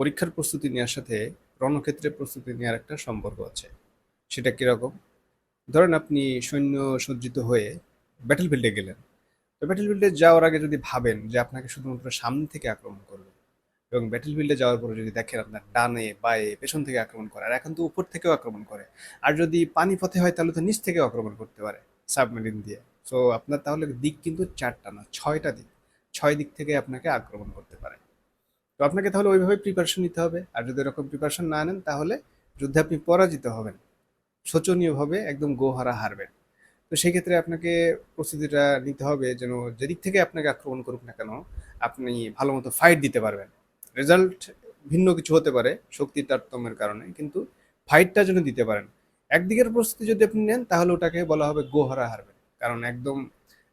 পরীক্ষার প্রস্তুতি নেওয়ার সাথে রণক্ষেত্রে প্রস্তুতি নেওয়ার একটা সম্পর্ক আছে। সেটা কীরকম? ধরেন আপনি সৈন্য সজ্জিত হয়ে ব্যাটেল ফিল্ডে গেলেন। তো ব্যাটেল ফিল্ডে যাওয়ার আগে যদি ভাবেন যে আপনাকে শুধুমাত্র সামনে থেকে আক্রমণ করবে এবং ব্যাটেল ফিল্ডে যাওয়ার পরে যদি দেখেন আপনার ডানে, বায়ে, পেছন থেকে আক্রমণ করে আর এখন তো উপর থেকেও আক্রমণ করে, আর যদি পানি পথে হয় তাহলে তো নিচ থেকেও আক্রমণ করতে পারে সাবমেরিন দিয়ে। সো আপনার তাহলে দিক কিন্তু চারটা না, ছয়টা দিক। ছয় দিক থেকে আপনাকে আক্রমণ করতে পারে তো আপনাকে তাহলে ওইভাবে প্রিপারেশন নিতে হবে। আর যদি এরকম প্রিপারেশন না নেন, তাহলে যুদ্ধে আপনি পরাজিত হবেন। শোচনীয়ভাবে একদম গোহারা হারবেন। তো সেই ক্ষেত্রে আপনাকে প্রস্তুতিটা নিতে হবে যেন যেদিক থেকে আপনাকে আক্রমণ করুক না কেন, আপনি ভালো মতো ফাইট দিতে পারবেন। রেজাল্ট ভিন্ন কিছু হতে পারে শক্তি তারতম্যের কারণে, কিন্তু ফাইটটা যেন দিতে পারেন। একদিকের প্রস্তুতি যদি আপনি নেন, তাহলে ওটাকে বলা হবে গোহারা হারবেন। কারণ একদম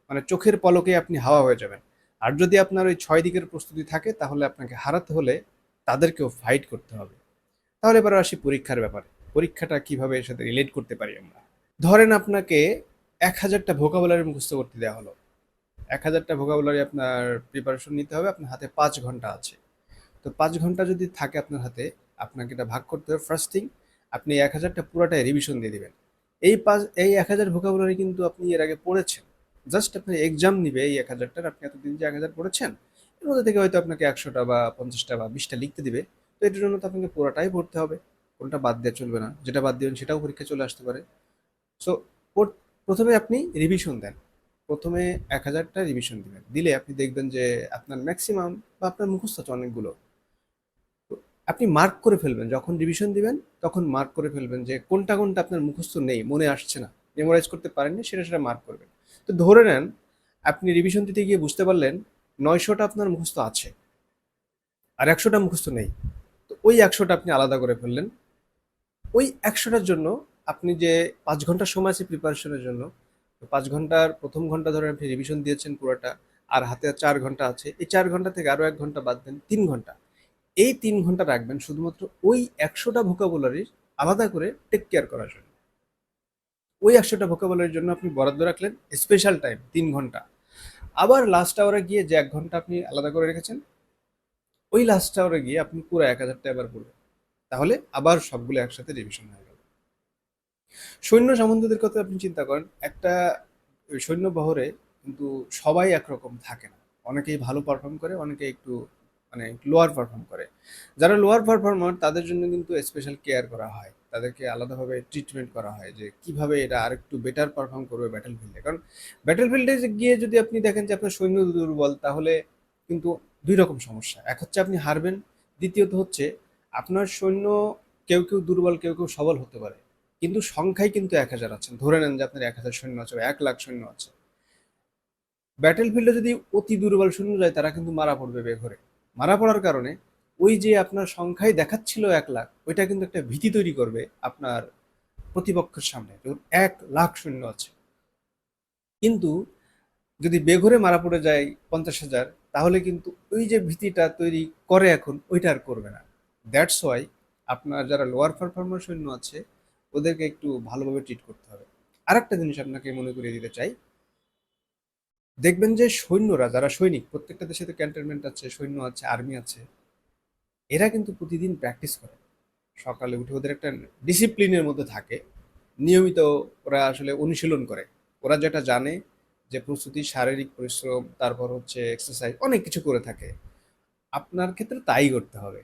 মানে চোখের পলকে আপনি হাওয়া হয়ে যাবেন। আর যদি আপনার ওই ছয় দিকের প্রস্তুতি থাকে, তাহলে আপনাকে হারাতে হলে তাদেরকেও ফাইট করতে হবে। তাহলে এবার আসি পরীক্ষার ব্যাপারে। পরীক্ষাটা কীভাবে এর সাথে রিলেট করতে পারি আমরা? ধরেন আপনাকে এক হাজারটা ভোকাবুলারি মুখস্থ করতে দেওয়া হলো। এক হাজারটা ভোকাবুলারি আপনার প্রিপারেশন নিতে হবে, আপনার হাতে পাঁচ ঘণ্টা আছে। তো পাঁচ ঘণ্টা যদি থাকে আপনার হাতে, আপনাকে এটা ভাগ করতে হবে। ফার্স্ট থিং আপনি এক হাজারটা পুরাটাই রিভিশন দিয়ে দেবেন। এই পাঁচ, এই এক হাজার ভোকাবুলারি কিন্তু আপনি এর আগে পড়েছেন। জাস্ট আপনি এক্সাম নিবে এই এক হাজারটার, আপনি এতদিন যে এক হাজার পড়েছেন, এর মধ্যে থেকে হয়তো আপনাকে একশোটা বা পঞ্চাশটা বা বিশটা লিখতে দিবে। তো এটার জন্য তো আপনাকে পুরোটাই পড়তে হবে। কোনটা বাদ দেওয়া চলবে না। যেটা বাদ দিবেন সেটাও পরীক্ষা চলে আসতে পারে। সো প্রথমে আপনি রিভিশন দেন। প্রথমে এক হাজারটা রিভিশন দিবেন। দিলে আপনি দেখবেন যে আপনার ম্যাক্সিমাম বা আপনার মুখস্থ আছে অনেকগুলো। আপনি মার্ক করে ফেলবেন। যখন রিভিশন দিবেন, তখন মার্ক করে ফেলবেন যে কোনটা কোনটা আপনার মুখস্থ নেই, মনে আসছে না। মেমোরাইজ করতে পারেননি, সেটা সেটা মার্ক করবেন। তো ধরে নেন, আপনি রিভিশন দিতে গিয়ে বুঝতে পারলেন নয়শোটা আপনার মুখস্থ আছে আর একশোটা মুখস্থ নেই। তো ওই একশোটা আপনি আলাদা করে ফেললেন। ওই একশোটার জন্য আপনি যে পাঁচ ঘণ্টা সময় আছে প্রিপারেশনের জন্য পাঁচ ঘণ্টার প্রথম ঘণ্টা ধরে আপনি রিভিশন দিয়েছেন পুরোটা, আর হাতে চার ঘণ্টা আছে, এই চার ঘণ্টা থেকে আরও এক ঘণ্টা বাদ দেন, তিন ঘণ্টা। এই তিন ঘণ্টা রাখবেন শুধুমাত্র ওই একশোটা ভোকাবুলারির আলাদা করে টেক কেয়ার করার জন্য। ওই একশোটা ভোকাবুলারির জন্য আপনি বরাদ্দ রাখলেন স্পেশাল টাইম তিন ঘণ্টা। আবার লাস্ট আওয়ারে গিয়ে যে এক ঘণ্টা আপনি আলাদা করে রেখেছেন, ওই লাস্ট আওয়ারে গিয়ে আপনি পুরো এক হাজারটা এবার পড়বেন তাহলে আবার সবগুলো একসাথে রিভিশন হয়ে গেল। সৈন্য সামন্তদের কথা আপনি চিন্তা করেন, একটা সৈন্য বহরে কিন্তু সবাই একরকম থাকে না। অনেকেই ভালো পারফর্ম করে অনেকে একটু মানে লোয়ার পারফর্ম করে। যারা লোয়ার পারফর্মার তাদের জন্য কিন্তু স্পেশাল কেয়ার করা হয়। তাদেরকে আলাদাভাবে ট্রিটমেন্ট করা হয় যে কীভাবে এটা আর একটু বেটার পারফর্ম করবে ব্যাটেল ফিল্ডে কারণ ব্যাটেল ফিল্ডে গিয়ে যদি আপনি দেখেন যে আপনার সৈন্য দুর্বল, তাহলে কিন্তু দুই রকম সমস্যা। এক হচ্ছে আপনি হারবেন, দ্বিতীয়ত হচ্ছে আপনার সৈন্য কেউ কেউ দুর্বল, কেউ কেউ সবল হতে পারে। কিন্তু সংখ্যায় কিন্তু এক হাজার আছেন ধরে নেন যে আপনার এক হাজার সৈন্য আছে এক লাখ সৈন্য আছে। ব্যাটেল ফিল্ডে যদি অতি দুর্বল সৈন্য যায় তারা কিন্তু মারা পড়বে বেঘরে। মারা পড়ার কারণে ওই যে আপনার সংখ্যায় দেখাচ্ছিল এক লাখ, ওইটা কিন্তু একটা ভীতি তৈরি করবে আপনার প্রতিপক্ষের সামনে। ধরুন এক লাখ সৈন্য আছে। কিন্তু যদি বেঘরে মারা পড়ে যায় পঞ্চাশ হাজার, তাহলে কিন্তু ওই যে ভীতিটা তৈরি করে এখন, ওইটা আর করবে না। দ্যাটস ওয়াই আপনার যারা লোয়ার পারফরমার সৈন্য আছে, ওদেরকে একটু ভালোভাবে ট্রিট করতে হবে। আরেকটা জিনিস আপনাকে মনে করিয়ে দিতে চাই। দেখবেন যে সৈন্যরা, যারা সৈনিক, প্রত্যেকটা দেশে তো ক্যান্টনমেন্ট আছে, সৈন্য আছে আর্মি আছে এরা কিন্তু প্রতিদিন প্র্যাকটিস করে। সকালে উঠে ওদের একটা ডিসিপ্লিনের মধ্যে থাকে। নিয়মিত ওরা আসলে অনুশীলন করে। ওরা যেটা জানে যে প্রস্তুতি, শারীরিক পরিশ্রম, তারপর হচ্ছে এক্সারসাইজ অনেক কিছু করে থাকে। আপনার ক্ষেত্রে তাই করতে হবে।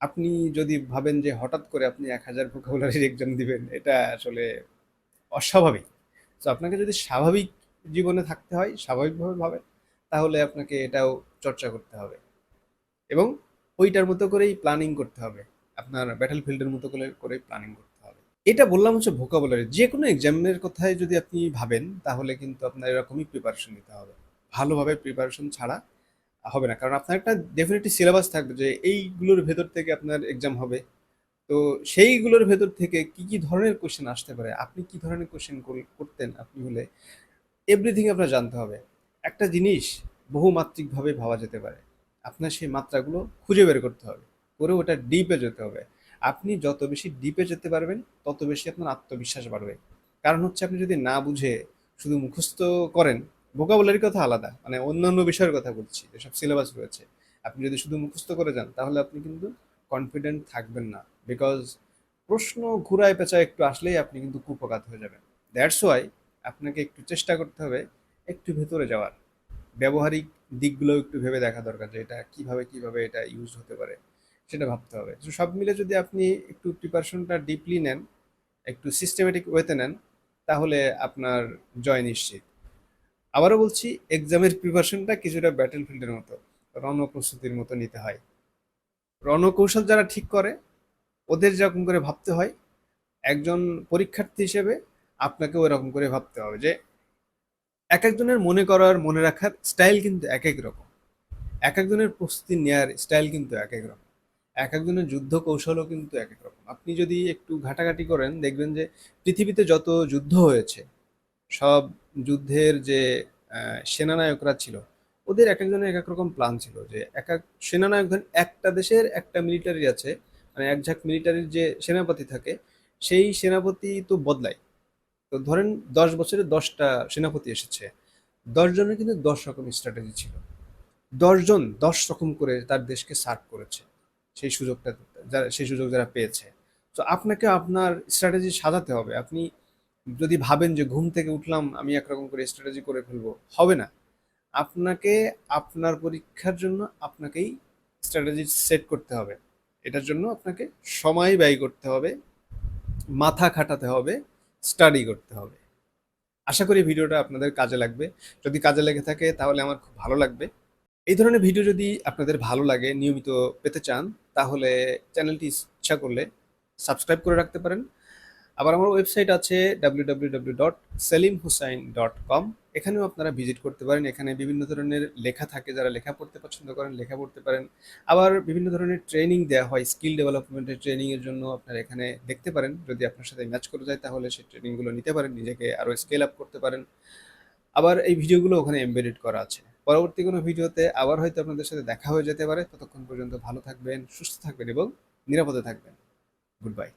আপনি যদি ভাবেন যে হঠাৎ করে আপনি এক হাজার ভোকাবুলারির এক্সাম দিবেন, এটা আসলে অস্বাভাবিক। তো আপনাকে যদি স্বাভাবিক জীবনে থাকতে হয়, স্বাভাবিকভাবে ভাবে তাহলে আপনাকে এটাও চর্চা করতে হবে। এবং ওইটার মতো করেই প্ল্যানিং করতে হবে। আপনার ব্যাটেল ফিল্ডের মতো করে করে প্ল্যানিং করতে হবে। এটা বললাম হচ্ছে ভোকাবুলারি যে কোনো এক্সামের কথায় যদি আপনি ভাবেন, তাহলে কিন্তু আপনার এরকমই প্রিপারেশন নিতে হবে। ভালোভাবে প্রিপারেশন ছাড়া হবে না। কারণ আপনার একটা ডেফিনেটলি সিলেবাস থাকবে যে এইগুলোর ভেতর থেকে আপনার এক্সাম হবে। তো সেইগুলোর ভেতর থেকে কি কি ধরনের কোশ্চেন আসতে পারে? আপনি কি ধরনের কোশ্চেন করতেন আপনি হলে? এভরিথিং আপনার জানতে হবে। একটা জিনিস বহুমাত্রিকভাবে ভাবা যেতে পারে। আপনার সেই মাত্রাগুলো খুঁজে বের করতে হবে, করে ওটা ডিপে যেতে হবে। আপনি যত বেশি ডিপে যেতে পারবেন, তত বেশি আপনার আত্মবিশ্বাস বাড়বে। কারণ হচ্ছে আপনি যদি না বুঝে শুধু মুখস্থ করেন ভোকাবুলারির কথা আলাদা মানে অন্যান্য বিষয়ের কথা বলছি, যেসব সিলেবাস রয়েছে। আপনি যদি শুধু মুখস্থ করে যান, তাহলে আপনি কিন্তু কনফিডেন্ট থাকবেন না। বিকজ প্রশ্ন ঘুরায় পেঁচায় একটু আসলেই আপনি কিন্তু কুপকাত হয়ে যাবেন। দ্যাটস ওয়াই আপনাকে একটু চেষ্টা করতে হবে একটু ভেতরে যাওয়ার। ব্যবহারিক দিকগুলো একটু ভেবে দেখা দরকার যে এটা কীভাবে কীভাবে এটা ইউজ হতে পারে, সেটা ভাবতে হবে। তো সব মিলে যদি আপনি একটু প্রিপারেশনটা ডিপলি নেন, একটু সিস্টেমেটিক ওয়েতে নেন, তাহলে আপনার জয় নিশ্চিত। আবারও বলছি এক্সামের প্রিপারেশনটা কিছুটা ব্যাটেল ফিল্ডের মতো, রণপ্রস্তুতির মতো নিতে হয়। রণকৌশল যারা ঠিক করে, ওদের যেরকম করে ভাবতে হয়, একজন পরীক্ষার্থী হিসেবে আপনাকে ওরকম করে ভাবতে হবে যে এক একজনের মনে করার, মনে রাখার স্টাইল কিন্তু এক এক রকম। এক একজনের প্রস্তুতি নেওয়ার স্টাইল কিন্তু এক এক রকম। এক একজনের যুদ্ধ কৌশলও কিন্তু এক এক রকম। আপনি যদি একটু ঘাটাঘাটি করেন, দেখবেন যে পৃথিবীতে যত যুদ্ধ হয়েছে, সব যুদ্ধের যে সেনানায়করা ছিল, ওদের এক একজনের এক এক রকম প্ল্যান ছিল যে এক এক সেনানায়ক ধরেন একটা দেশের একটা মিলিটারি আছে মানে এক ঝাঁক মিলিটারির যে সেনাপতি থাকে, সেই সেনাপতি তো বদলায়। তো ধরেন দশ বছরে দশটা সেনাপতি এসেছে দশ জনের কিন্তু দশ রকম স্ট্র্যাটেজি ছিল। দশজন দশ রকম করে তার দেশকে সার্ভ করেছে, সেই সুযোগটা যারা সেই সুযোগ যারা পেয়েছে। তো আপনাকে আপনার স্ট্র্যাটেজি সাজাতে হবে। আপনি যদি ভাবেন যে ঘুম থেকে উঠলাম, আমি একরকম করে স্ট্র্যাটেজি করে ফেলব, হবে না। আপনাকে আপনার পরীক্ষার জন্য আপনাকেই স্ট্র্যাটেজি সেট করতে হবে। এটার জন্য আপনাকে সময় ব্যয় করতে হবে, মাথা খাটাতে হবে স্টাডি করতে হবে। আশা করি ভিডিওটা আপনাদের কাজে লাগবে। যদি কাজে লেগে থাকে তাহলে আমার খুব ভালো লাগবে। এই ধরনের ভিডিও যদি আপনাদের ভালো লাগে, নিয়মিত পেতে চান, তাহলে চ্যানেলটি ইচ্ছা করলে সাবস্ক্রাইব করে রাখতে পারেন। আবার আমার ওয়েবসাইট আছে ডাব্লিউ এখানেও আপনারা ভিজিট করতে পারেন। এখানে বিভিন্ন ধরনের লেখা থাকে, যারা লেখা পড়তে পছন্দ করেন, লেখা পড়তে পারেন। আবার বিভিন্ন ধরনের ট্রেনিং দেওয়া হয় স্কিল ডেভেলপমেন্টের ট্রেনিংয়ের জন্য আপনারা এখানে দেখতে পারেন। যদি আপনার সাথে ম্যাচ করে যায়, তাহলে সেই ট্রেনিংগুলো নিতে পারেন, নিজেকে আরও স্কেল আপ করতে পারেন। আবার এই ভিডিওগুলো ওখানে এমবেডেড করা আছে। পরবর্তী কোনো ভিডিওতে আবার হয়তো আপনাদের সাথে দেখা হয়ে যেতে পারে। ততক্ষণ পর্যন্ত ভালো থাকবেন, সুস্থ থাকবেন এবং নিরাপদে থাকবেন। Good bye